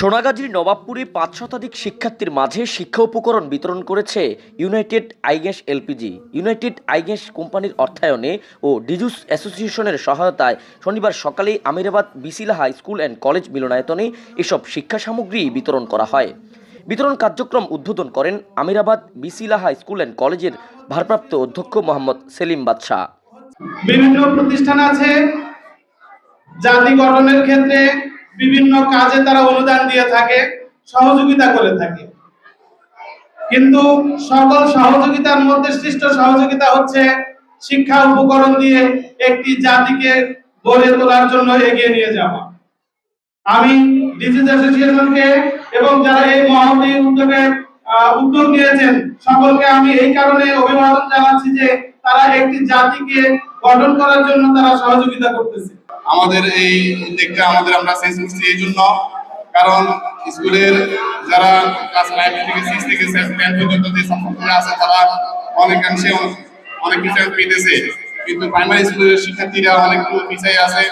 সোনাগাজীর নবাবপুরে পাঁচ শতাধিক শিক্ষার্থীর মাঝে শিক্ষা উপকরণ বিতরণ করেছে united Igas LPG. United Igas কোম্পানির অর্থায়নে ও ডিজুস অ্যাসোসিয়েশনের সহায়তায় শনিবার সকালে Amirabad Bisila high school and college মিলনায়তনে এসব শিক্ষা সামগ্রী বিতরণ করা হয়। বিতরণ কার্যক্রম উদ্বোধন করেন Amirabad Bisila high school and কলেজের ভারপ্রাপ্ত অধ্যক্ষ মোহাম্মদ সেলিম বাদশাহ। বিভিন্ন প্রতিষ্ঠান আছে। জাতি গঠনের ক্ষেত্রে বিভিন্ন কাজে তারা অনুদান দিয়ে থাকে, সহযোগিতা করে থাকে। কিন্তু সকল সহযোগিতার মধ্যে সৃষ্ট সহযোগিতা হচ্ছে শিক্ষা উপকরণ দিয়ে একটি জাতিকে গড়ে তোলার জন্য এগিয়ে নিয়ে যাওয়া। আমি ডিজিজ অ্যাসোসিয়েশনকে এবং যারা এই মহতী উদ্যোগে উদ্যোগ নিয়েছেন, সকলকে আমি এই কারণে অভিবাদন জানাচ্ছি যে তারা একটি জাতিকে গঠন করার জন্য তারা সহযোগিতা করতেছে। আমাদের এই উদ্যোগটা আমাদের আমরা শেষ করছি এই জন্য। কারণ স্কুলের যারা ক্লাস ফাইভ থেকে সিক্স থেকে টেন পর্যন্ত যে সংখ্যা আছে, তারা অনেকাংশে অনেক কিছু পেতেছে। কিন্তু প্রাইমারি স্কুলের শিক্ষার্থীরা অনেক পিছিয়ে আছে।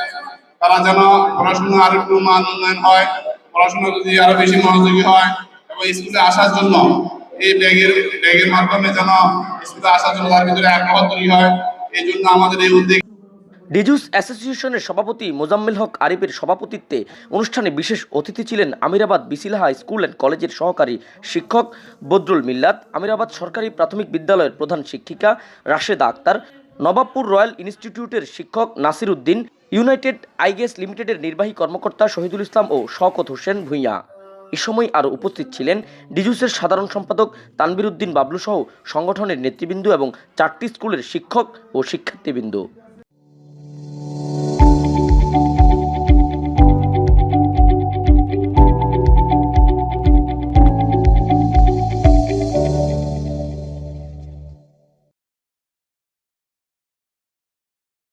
তারা যেন পড়াশোনা আরও একটু মান উন্নয়ন হয়, পড়াশোনা যদি আরও বেশি মনোযোগী হয়, এবং স্কুলে আসার জন্য এই ব্যাগের ব্যাগের মাধ্যমে যেন স্কুলে আসার জন্য তার ভিতরে আগ্রহ তৈরি হয়, এই জন্য আমাদের এই উদ্যোগ ডিজুস অ্যাসোসিয়েশনের সভাপতি মোজাম্মেল হক আরিফের সভাপতিত্বে অনুষ্ঠানে বিশেষ অতিথি ছিলেন আমিরাবাদ বিসিলাহা স্কুল অ্যান্ড কলেজের সহকারী শিক্ষক বদরুল মিল্লাত, আমিরাবাদ সরকারি প্রাথমিক বিদ্যালয়ের প্রধান শিক্ষিকা রাশেদা আক্তার, নবাবপুর রয়্যাল ইনস্টিটিউটের শিক্ষক নাসির উদ্দিন, ইউনাইটেড আইগেস লিমিটেডের নির্বাহী কর্মকর্তা শহীদুল ইসলাম ও শওকত হোসেন ভূঁইয়া। এ সময় আরও উপস্থিত ছিলেন ডিজুসের সাধারণ সম্পাদক তানবির উদ্দিন বাবলু সহ সংগঠনের নেতৃবৃন্দ এবং চারটি স্কুলের শিক্ষক ও শিক্ষার্থীবৃন্দ।